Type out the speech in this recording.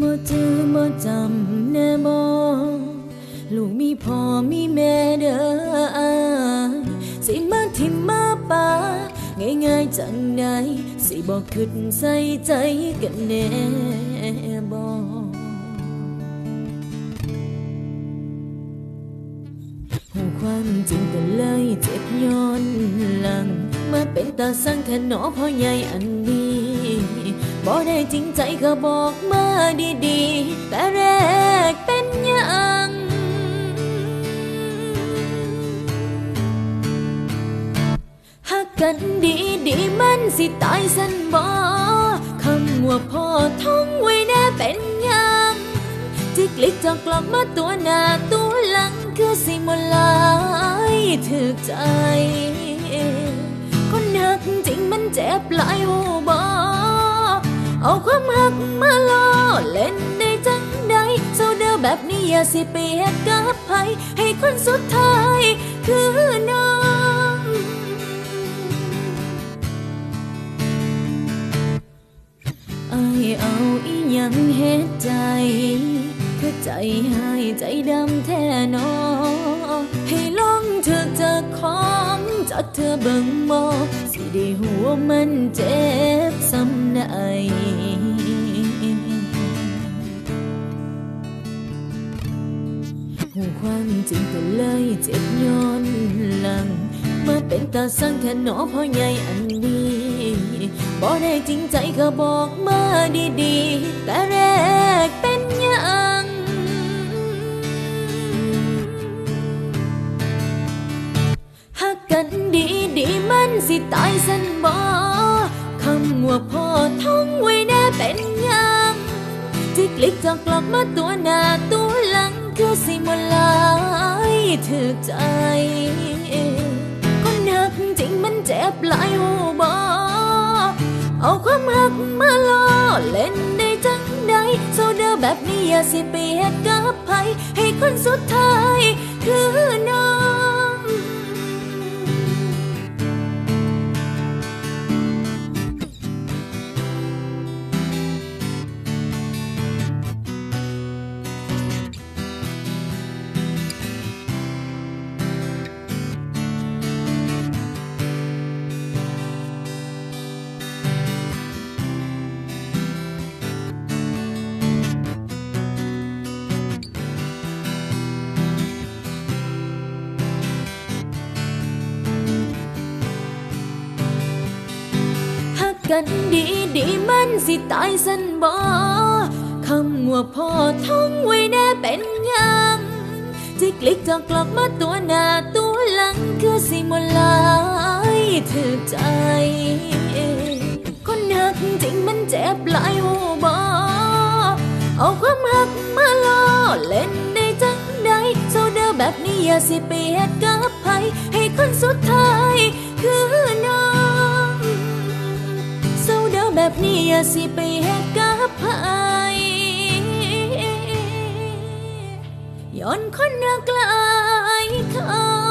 บ่จือบ่จำแน่บ่ลูกมีพ่อมีแม่เด้ออายสิมาทิมมาปาง่ายๆจังใดสิบ่คิดใส่ใจกันแน่บ่หูความจริงก็เลยเจ็บย้อนหลัง มาเป็นตาสั่งแทนหนอพ่อใหญ่อันนี้ บ่ได้จริงใจก็บอกมาดีๆ แต่แรกเป็นยังหักกันดีดีๆมันสิตายสันบ่คำว่าพ่อท่องไว้แน่เป็นยังจิกลิกจอกกลับมาตัวหน้าตัวหลังคือสิมลายถึกใจ คนหักจริงมันเจ็บหลาย เอาความหักมาล่อเล่นได้จังใดเศร้าเด้อแบบนี้อย่าสิไปเฮ็ดกับไผให้คนสุดท้ายคือน้องไอเอาอีหยังเฮ็ดใจคือใจให้ใจดำแท้นอให้ลองเธอจอของจากเธอเบิ่งมอ ได้หัวมันเจ็บซ้ำใดหูความจริงก็เลยเจ็บย้อนหลัง มาเป็นตาสั่งแทนหนอพ่อใหญ่อันนี้บ่ได้จริงใจก็บอกมาดีๆ แต่แรก มันสิตายสันบ่คำว่าพ่อท่องไว้แน่เป็นยังจิกลิกจอกกลับมาตัวหน้าตัวหลังคือสิมลายถึกใจ คนหักจริงมันเจ็บหลายหูบอเอาความหักมาล่อเล่นได้จังใดโซเดอแบบนี้อย่าสิไปเฮ็ดกับไผให้คนสุดท้ายคือน้อง กันดีดีมันสิตายสันบ่คำว่าพ่อท่องไว้แน่เป็นยังจิกลิกจอกกลับมาตัวหน้าตัวหลังคือสิมลายถึกใจ คนหักจริงมันเจ็บหลายหูบอเอาความหักมาล่อเล่นได้จังใดโซเดอแบบนี้อย่าสิไปเฮ็ดกับไผให้คนสุดท้าย บนี้อย่าสิไปเฮ็ดกับไผย้อนคนรักลายเขา